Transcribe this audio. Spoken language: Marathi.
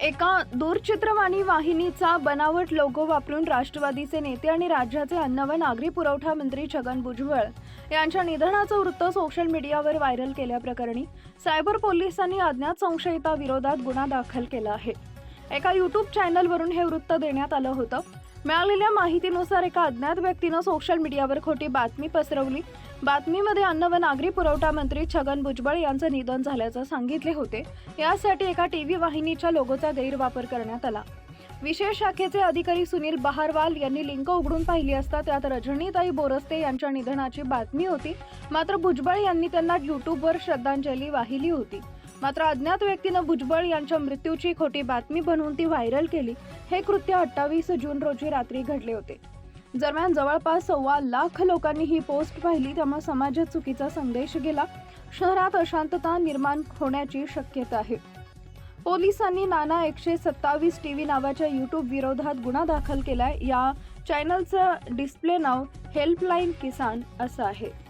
एका दूरचित्रवाणी वाहिनीचा बनावट लोगो वापरून राष्ट्रवादीचे नेते आणि राज्याचे अन्न व नागरी पुरवठा मंत्री छगन भुजबळ यांच्या निधनाचं वृत्त सोशल मीडियावर व्हायरल केल्याप्रकरणी सायबर पोलिसांनी अज्ञात संशयिताविरोधात गुन्हा दाखल केला आहे. एका यूट्यूब चॅनलवरून हे वृत्त देण्यात आलं होतं. मिळालेल्या माहितीनुसार एका अज्ञात व्यक्तीनं सोशल मीडियावर खोटी बातमी पसरवली. बातमीमध्ये अन्न व नागरी पुरवठा मंत्री छगन भुजबळ यांचं निधन झाल्याचं सांगितले होते. यासाठी एका टी व्ही वाहिनीच्या लोगोचा गैरवापर करण्यात आला. विशेष शाखेचे अधिकारी सुनील बहारवाल यांनी लिंक उघडून पाहिली असता त्यात रजनीताई बोरस्ते यांच्या निधनाची बातमी होती. मात्र भुजबळ यांनी त्यांना युट्यूबवर श्रद्धांजली वाहिली होती. मात्र अज्ञात व्यक्तीनं भुजबळ यांच्या मृत्यूची खोटी बातमी बनवून ती व्हायरल केली. हे कृत्य अठ्ठावीस जून रोजी रात्री घडले होते. दरम्यान जवळपास सव्वा लाख लोकांनी ही पोस्ट पाहिली. त्यामुळे समाजात चुकीचा संदेश गेला. शहरात अशांतता निर्माण होण्याची शक्यता आहे. पोलिसांनी नाना एकशे सत्तावीस टी व्ही नावाच्या यूट्यूब विरोधात गुन्हा दाखल केलाय. या चॅनलचं डिस्प्ले नाव हेल्पलाईन किसान असं आहे.